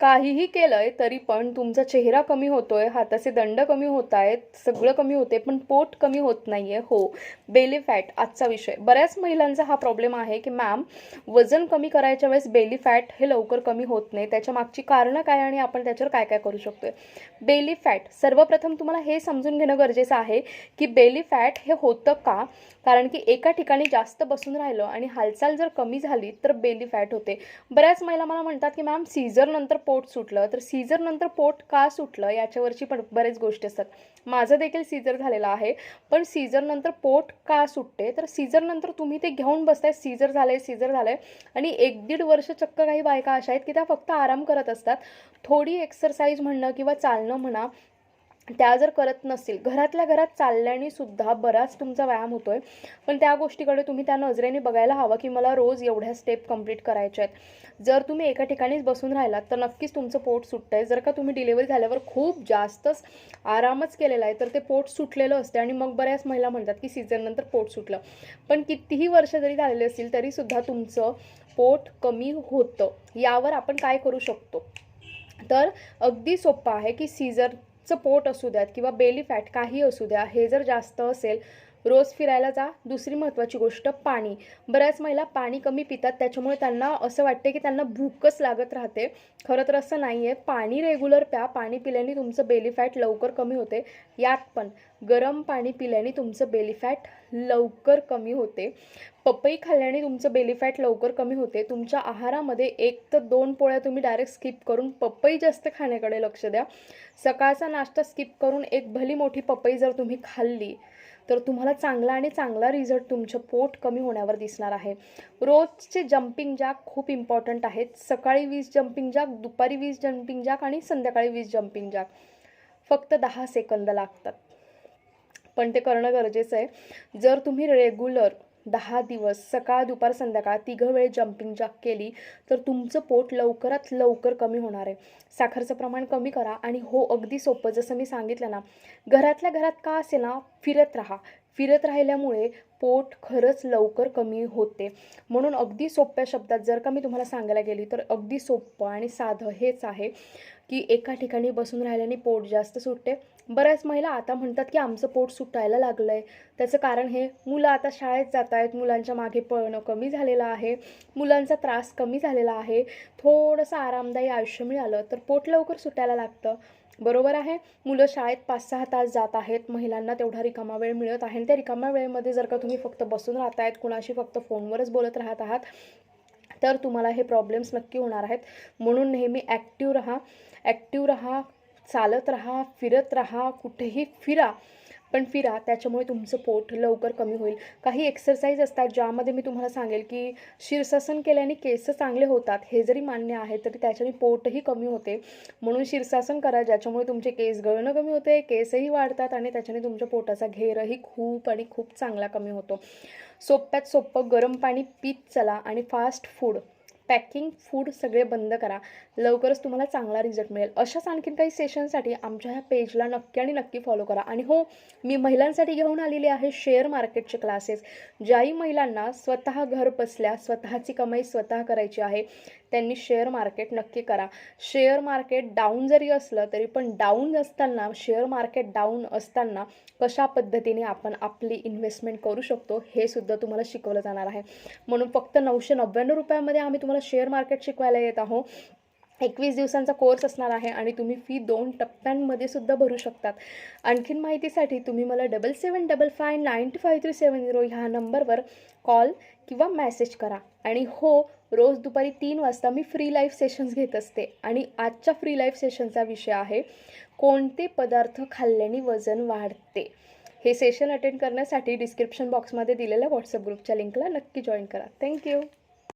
काहीही केलंय तरी पण तुमचा चेहरा कमी होतोय हाताचे दंड कमी होत आहेत सगळं कमी होते पण पोट कमी होत नाहीये हो. बेली फॅट आजचा विषय. बऱ्याच महिलांचा हा प्रॉब्लेम आहे की मॅम वजन कमी करायच्या वेळेस बेली फॅट हे लवकर कमी होत नाही. त्याच्या मागची कारणं काय आणि आपण त्याच्यावर काय काय करू शकतोय? Belly fat. सर्वप्रथम तुम्हाला हे समजून घेणं गरजेचं आहे की बेली फॅट हे होतं का? कारण की एका ठिकाणी जास्त बसून राहिलं आणि हालचाल जर कमी झाली तर बेली फॅट होते. बऱ्याच महिला मला म्हणतात की मॅम सीझर नंतर पोट सुटलं तर सीझरनंतर पोट का सुटलं याच्यावरची पण बरेच गोष्टी असतात. माझं देखील सीझर झालेलं आहे पण सीझरनंतर पोट का सुटते? तर सीझरनंतर तुम्ही ते घेऊन बसताय सीझर झालंय सीझर झालंय आणि एक दीड वर्ष चक्क काही बायका अशा आहेत की त्या फक्त आराम करत असतात. थोडी एक्सरसाइज म्हणणं किंवा चालणं म्हणा त्या जर करत नसतील घरातल्या घरात चालल्याने सुद्धा बराच तुमचा व्यायाम होतोय. पण त्या गोष्टीकडे तुम्ही त्या नजरेने बघायला हवं की मला रोज एवढ्या स्टेप कंप्लीट करायच्या आहेत. जर तुम्ही एका ठिकाणीच बसून राहिलात तर नक्कीच तुमचं पोट सुटतं आहे जर का तुम्ही डिलिव्हरी झाल्यावर खूप जास्तच आरामच केलेला आहे तर ते पोट सुटलेलं असते आणि मग बऱ्याच महिला म्हणतात की सीझननंतर पोट सुटलं. पण कितीही वर्ष जरी झालेले असतील तरीसुद्धा तुमचं पोट कमी होतं. यावर आपण काय करू शकतो? तर अगदी सोपं आहे की सीझर पोट असू द्यात किंवा बेली फॅट काही असू द्या हे जर जास्त असेल रोज फिरायला जा. दुसरी महत्त्वाची गोष्ट पाणी. बऱ्याच महिला पाणी कमी पितात. त्याच्यामुळे त्यांना असं वाटते की त्यांना भूकच लागत राहते. खरं तर असं नाही आहे पाणी रेग्युलर प्या. पाणी पिल्याने तुमचं बेली फॅट लवकर कमी होते. यात पण गरम पाणी पिल्याने तुमचं बेली फॅट लवकर कमी होते. पपई खाल्ल्याने तुमचं बेली फॅट लवकर कमी होते. तुमच्या आहारामध्ये एक तर दोन पोळ्या तुम्ही डायरेक्ट स्किप करून पपई जास्त खाण्याकडे लक्ष द्या. सकाळचा नाश्ता स्किप करून एक भली मोठी पपई जर तुम्ही खाल्ली तर तुम्हाला चांगला आणि चांगला रिझल्ट तुमचं पोट कमी होण्यावर दिसणार आहे. रोजचे जम्पिंग जॅक खूप इम्पॉर्टंट आहेत. सकाळी वीस जम्पिंग जॅक दुपारी वीस जम्पिंग जॅक आणि संध्याकाळी वीस जम्पिंग जॅक फक्त दहा सेकंद लागतात. पण ते करणं गरजेचं आहे. जर तुम्ही रेग्युलर दहा दिवस सकाळ दुपार संध्याकाळ तिघं वेळ जम्पिंग जॅक केली तर तुमचं पोट लवकरात लवकर कमी होणार आहे. साखरचं प्रमाण कमी करा आणि हो अगदी सोपं. जसं मी सांगितलं ना घरातल्या घरात का असे ना फिरत राहा. फिरत राहिल्यामुळे पोट खरंच लवकर कमी होते. म्हणून अगदी सोप्या शब्दात जर का मी तुम्हाला सांगायला गेली तर अगदी सोपं आणि साधं हेच आहे की एका ठिकाणी बसून राहिल्याने पोट जास्त सुटते. बऱ्याच महिला आता म्हणतात की आमचं पोट सुटायला लागलं आहे त्याचं कारण हे मुलं आता शाळेत जात आहेत मुलांच्या मागे पळणं कमी झालेलं आहे मुलांचा त्रास कमी झालेला आहे. थोडंसं आरामदायी आयुष्य मिळालं तर पोट लवकर सुटायला लागतं. बरोबर आहे? मुलं शाळेत पाच सहा तास जात आहेत महिलांना तेवढा रिकामा वेळ मिळत आहे आणि त्या रिकाम्या वेळेमध्ये जर का तुम्ही तुम्ही फक्त बसून राहत आहेत कुणाशी फक्त फोनवरच बोलत राहत आहात तर तुम्हाला हे प्रॉब्लेम्स नक्की होणार आहेत. म्हणून नेहमी ॲक्टिव्ह राहा ॲक्टिव्ह राहा चालत राहा फिरत राहा कुठेही फिरा. पण फिरा त्याच्यामुळे तुमचं पोट लवकर कमी होईल. काही एक्सरसाइज असतात ज्यामध्ये मी तुम्हाला सांगेल की शीर्षासन केल्याने केस चांगले होतात. हे जरी मान्य आहे तरी त्याच्याने पोटही कमी होते. म्हणून शीर्षासन करा ज्याच्यामुळे तुमचे केस गळणं कमी होते केसही वाढतात आणि त्याच्याने तुमच्या पोटाचा घेरही खूप आणि खूप चांगला कमी होतो. सोप्यात सोपं गरम पाणी पीत चला आणि फास्ट फूड पॅकिंग फूड सगळे बंद करा. लवकरच तुम्हाला चांगला रिझल्ट मिळेल. अशाच आणखीन काही सेशनसाठी आमच्या ह्या पेजला नक्की आणि नक्की फॉलो करा. आणि हो मी महिलांसाठी घेऊन आलेली आहे शेअर मार्केटचे क्लासेस ज्याही महिलांना स्वतः घर बसल्या स्वतःची कमाई स्वतः करायची आहे त्यांनी शेअर मार्केट नक्की करा. शेअर मार्केट डाऊन जरी असलं तरी पण डाऊन असताना शेअर मार्केट डाऊन असताना कशा पद्धतीने आपण आपली इन्व्हेस्टमेंट करू शकतो हे सुद्धा तुम्हाला शिकवलं जाणार आहे. म्हणून फक्त नऊशे नव्याण्णव रुपयामध्ये आम्ही तुम्हाला शेअर मार्केट शिकवायला येत आहोत. एकवीस दिवसांचा कोर्स असणार आहे आणि तुम्ही फी दोन टप्प्यांमध्ये सुद्धा भरू शकतात. आणखीन माहितीसाठी तुम्ही मला double seven double five nine two five three seven zero ह्या नंबरवर कॉल किंवा मॅसेज करा. आणि हो रोज दुपारी तीन वाजता मी फ्री लाईव्ह सेशन्स घेत असते. आणि आजच्या फ्री लाईव्ह सेशनचा विषय आहे कोणते पदार्थ खाल्ल्याने वजन वाढते? हे सेशन अटेंड करण्यासाठी डिस्क्रिप्शन बॉक्समध्ये दिलेल्या व्हॉट्सअप ग्रुपच्या लिंकला नक्की जॉईन करा. थँक्यू